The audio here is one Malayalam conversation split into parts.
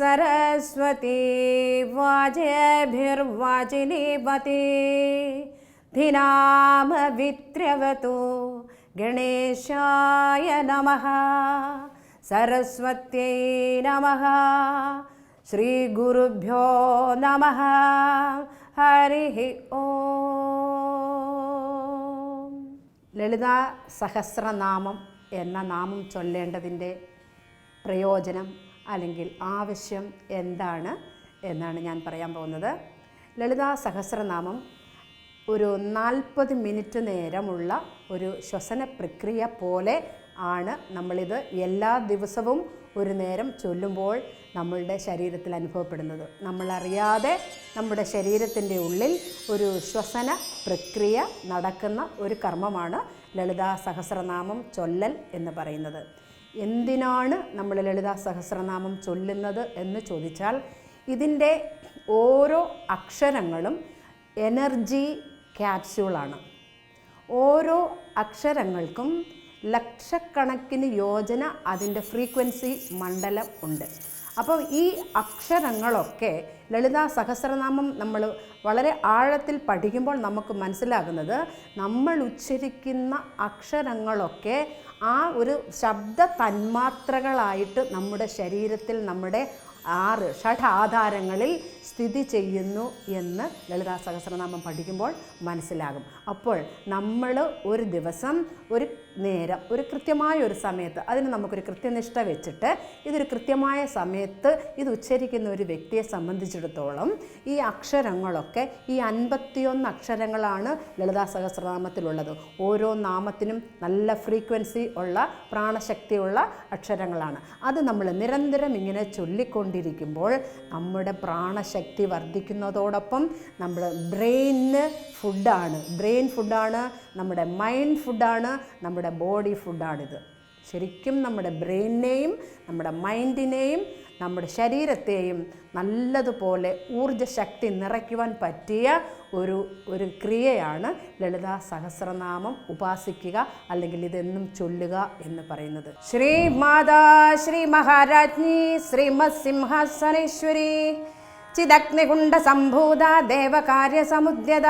सरस्वती वाजेभिर्वाजिनीवती धिनामवित्र्यवतु गणेशाय नमः सरस्वत्यै नमः ശ്രീഗുരുഭ്യോ നമ ഹരി ഓം ലളിതാ സഹസ്രനാമം എന്ന നാമം ചൊല്ലേണ്ടതിൻ്റെ പ്രയോജനം അല്ലെങ്കിൽ ആവശ്യം എന്താണ് എന്നാണ് ഞാൻ പറയാൻ പോകുന്നത്. ലളിതാ സഹസ്രനാമം ഒരു നാൽപ്പത് മിനിറ്റ് നേരമുള്ള ഒരു ശ്വസന പ്രക്രിയ പോലെ ആണ് നമ്മളിത് എല്ലാ ദിവസവും ഒരു നേരം ചൊല്ലുമ്പോൾ നമ്മളുടെ ശരീരത്തിൽ അനുഭവപ്പെടുന്നത്. നമ്മളറിയാതെ നമ്മുടെ ശരീരത്തിന്റെ ഉള്ളിൽ ഒരു ശ്വസന പ്രക്രിയ നടക്കുന്ന ഒരു കർമ്മമാണ് ലളിതാ സഹസ്രനാമം ചൊല്ലൽ എന്ന് പറയുന്നത്. എന്തിനാണ് നമ്മൾ ലളിതാ സഹസ്രനാമം ചൊല്ലുന്നത് എന്ന് ചോദിച്ചാൽ ഇതിന്റെ ഓരോ അക്ഷരങ്ങളും എനർജി ക്യാപ്സ്യൂളാണ്. ഓരോ അക്ഷരങ്ങൾക്കും ലക്ഷക്കണക്കിന് യോജന അതിന്റെ ഫ്രീക്വൻസി മണ്ഡലം ഉണ്ട്. അപ്പോൾ ഈ അക്ഷരങ്ങളൊക്കെ ലളിതാ സഹസ്രനാമം നമ്മൾ വളരെ ആഴത്തിൽ പഠിക്കുമ്പോൾ നമുക്ക് മനസ്സിലാകുന്നത് നമ്മൾ ഉച്ചരിക്കുന്ന അക്ഷരങ്ങളൊക്കെ ആ ഒരു ശബ്ദ തന്മാത്രകളായിട്ട് നമ്മുടെ ശരീരത്തിൽ നമ്മുടെ ആറ് ഷഠാധാരങ്ങളിൽ സ്ഥിതി ചെയ്യുന്നു എന്ന് ലളിതാ സഹസ്രനാമം പഠിക്കുമ്പോൾ മനസ്സിലാകും. അപ്പോൾ നമ്മൾ ഒരു ദിവസം ഒരു നേരം ഒരു കൃത്യമായ ഒരു സമയത്ത് അതിന് നമുക്കൊരു കൃത്യനിഷ്ഠ വെച്ചിട്ട് ഇതൊരു കൃത്യമായ സമയത്ത് ഇത് ഉച്ചരിക്കുന്ന ഒരു വ്യക്തിയെ സംബന്ധിച്ചിടത്തോളം ഈ അക്ഷരങ്ങളൊക്കെ ഈ അൻപത്തിയൊന്ന് അക്ഷരങ്ങളാണ് ലളിതാ സഹസ്രനാമത്തിലുള്ളത്. ഓരോ നാമത്തിനും നല്ല ഫ്രീക്വൻസി ഉള്ള പ്രാണശക്തിയുള്ള അക്ഷരങ്ങളാണ്. അത് നമ്മൾ നിരന്തരം ഇങ്ങനെ ചൊല്ലിക്കൊണ്ടിരിക്കുമ്പോൾ നമ്മുടെ പ്രാണശക്തി വർദ്ധിക്കുന്നതോടൊപ്പം നമ്മുടെ ബ്രെയിന് ഫുഡാണ്. ബ്രെയിൻ ഫുഡാണ് നമ്മുടെ മൈൻഡ് ഫുഡാണ് നമ്മുടെ ബോഡി ഫുഡാണിത് ശരിക്കും നമ്മുടെ ബ്രെയിനിനെയും നമ്മുടെ മൈൻഡിനെയും നമ്മുടെ ശരീരത്തെയും നല്ലതുപോലെ ഊർജശക്തി നിറയ്ക്കുവാൻ പറ്റിയ ഒരു ഒരു ക്രിയയാണ് ലളിതാ സഹസ്രനാമം ഉപാസിക്കുക അല്ലെങ്കിൽ ഇതെന്നും ചൊല്ലുക എന്ന് പറയുന്നത്. ശ്രീ മാതാ ശ്രീ മഹാരാജ്ഞി ശ്രീമത് സിംഹാസനേശ്വരി ചിദഗ്നികുണ്ട സംഭൂത ദേവകാര്യ സമുദ്യത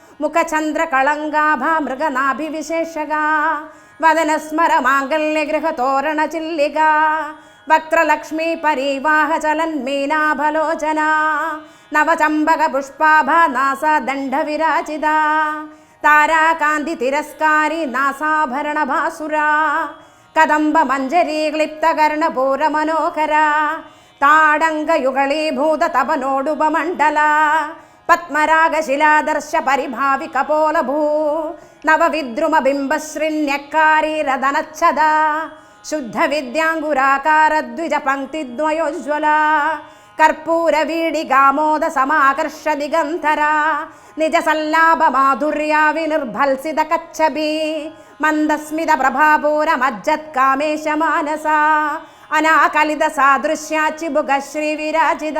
മണ്ഡല ചമ്പകാശോക പുന്നാക സൗഗന്ധികല സത്കജ കുരുവിന്ദമണിശ്രേണി കരൽ കോടീരമണ്ഡിത അഷ്ടമീ ചന്ദ്ര വിഭ്രാജത് അളിഗസ്ഥല ശോഭിത മുഖചന്ദ്ര കളങ്കാഭ മൃഗനാഭിവിശേഷക വദനസ്മര മാംഗല്യഗൃഹ തോരണ ചില്ലിക വക്രലക്ഷ്മീ പരീവാഹ ചലൻ മീനാഭലോചന നവചമ്പക പുഷ്പാഭ നാസ ദണ്ഡ വിരാജിത താരാകാന്തി തിരസ്കാരി നാസാഭരണ ഭാസുര കദംബ മഞ്ജരീ ക്ലിപ്തകർണപൂരമനോഹര പൂര മനോഹര താടങ്കയുഗളീഭൂത തപനോടുപമണ്ഡല പത്മരാഗശിലാദർശ പരിഭാവി കപോലഭൂ നവവിദ്രുമ ബിംബശ്രിന്യക്കാരി രതനച്ഛദ ശുദ്ധ വിദ്യാങ്കുരാകാര ദ്വിജ പങ്ക്തിദ്വയോജ്വല കർപ്പൂര വീടികാമോദ സമാകർഷ ദിഗന്ധര നിജ സല്ലാപ മാധുര്യ വിനിർഭൽസിത കച്ഛബി മന്ദസ്മിത പ്രഭാപൂര മജ്ജത് കാമേശ മാനസ അനാകലിത സാദൃശ്യാചിബുഗ ശ്രീ വിരാജിത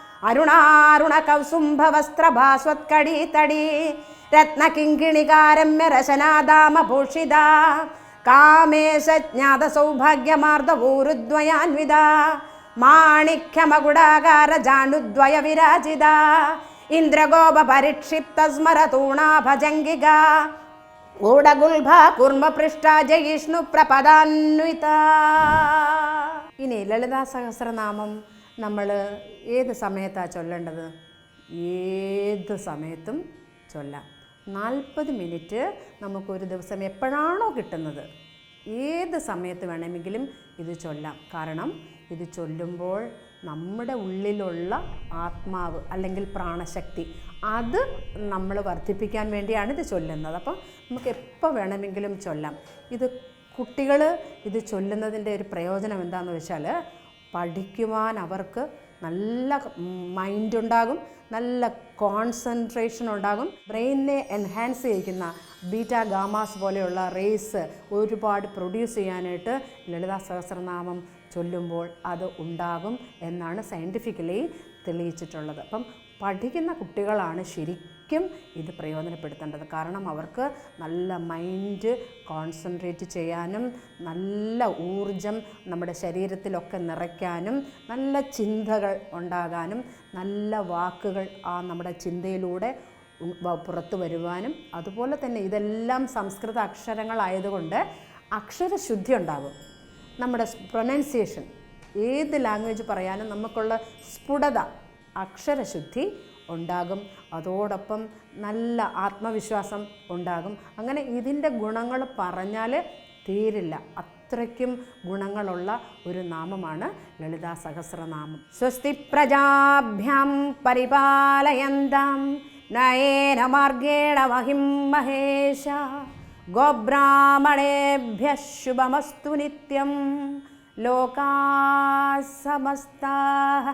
രത്നഗ്രൈവേയ കൗസുംഭവസ്ത്രഭാസ്വത്കടീതടി രത്ന അരുണാരുണ കൗസുംഭവസ്ത്രഭാസ്വത്കടീതടി രത്നകിങ്കിണികാരമ്യ രശനാദാമഭൂഷിത കാമേശജ്ഞാത സൗഭാഗ്യമാർദ്ദവൂരുദ്വയാന്വിത മാണിക്യമകുടാകാര ജാണുദ്വയ വിരാജിത ഇന്ദ്രഗോപ പരിക്ഷിപ്ത സ്മരതൂണാഭജംഗിക തൂണാഭജംഗിക ഇനി ലളിതാ സഹസ്രനാമം. നമ്മൾ ഏത് സമയത്താണ് ചൊല്ലേണ്ടത്? ഏത് സമയത്തും ചൊല്ലാം. നാൽപ്പത് മിനിറ്റ് നമുക്കൊരു ദിവസം എപ്പോഴാണോ കിട്ടുന്നത്? ഏത് സമയത്ത് വേണമെങ്കിലും ഇത് ചൊല്ലാം. കാരണം ഇത് ചൊല്ലുമ്പോൾ നമ്മുടെ ഉള്ളിലുള്ള ആത്മാവ് അല്ലെങ്കിൽ പ്രാണശക്തി അത് നമ്മൾ വർദ്ധിപ്പിക്കാൻ വേണ്ടിയാണ് ഇത് ചൊല്ലുന്നത്. അപ്പം നമുക്ക് എപ്പോൾ വേണമെങ്കിലും ചൊല്ലാം. ഇത് കുട്ടികൾ ഇത് ചൊല്ലുന്നതിന്റെ ഒരു പ്രയോജനം എന്താണെന്ന് വെച്ചാൽ പഠിക്കുവാൻ അവർക്ക് നല്ല മൈൻഡ് ഉണ്ടാകും നല്ല കോൺസെൻട്രേഷൻ ഉണ്ടാകും. ബ്രെയിനിനെ എൻഹാൻസ് ചെയ്യിക്കുന്ന ബീറ്റ ഗാമാസ് പോലെയുള്ള റേസ് ഒരുപാട് പ്രൊഡ്യൂസ് ചെയ്യാനായിട്ട് ലളിതാ സഹസ്രനാമം ചൊല്ലുമ്പോൾ അത് ഉണ്ടാകും എന്നാണ് സയന്റിഫിക്കലി തെളിയിച്ചിട്ടുള്ളത്. അപ്പം പഠിക്കുന്ന കുട്ടികളാണ് ശരിക്കും ഇത് പ്രയോജനപ്പെടുത്തേണ്ടത്. കാരണം അവർക്ക് നല്ല മൈൻഡ് കോൺസെൻട്രേറ്റ് ചെയ്യാനും നല്ല ഊർജം നമ്മുടെ ശരീരത്തിലൊക്കെ നിറയ്ക്കാനും നല്ല ചിന്തകൾ ഉണ്ടാകാനും നല്ല വാക്കുകൾ ആ നമ്മുടെ ചിന്തയിലൂടെ പുറത്തു വരുവാനും അതുപോലെ തന്നെ ഇതെല്ലാം സംസ്കൃത അക്ഷരങ്ങളായതുകൊണ്ട് അക്ഷരശുദ്ധി ഉണ്ടാകും. നമ്മുടെ പ്രൊനൗൺസിയേഷൻ ഏത് ലാംഗ്വേജ് പറയാനും നമുക്കുള്ള സ്ഫുടത അക്ഷരശുദ്ധി ഉണ്ടാകും. അതോടൊപ്പം നല്ല ആത്മവിശ്വാസം ഉണ്ടാകും. അങ്ങനെ ഇതിന്റെ ഗുണങ്ങൾ പറഞ്ഞാൽ തീരില്ല. അത്രയ്ക്കും ഗുണങ്ങളുള്ള ഒരു നാമമാണ് ലളിതാ സഹസ്രനാമം. സ്വസ്തി പ്രജാഭ്യം പരിപാലയന്താം. നയേന മാർഗേണ മഹിം മഹേശ. ഗോബ്രാഹ്മണേഭ്യ ശുഭമസ്തു നിത്യം. ലോകാ സമസ്താ.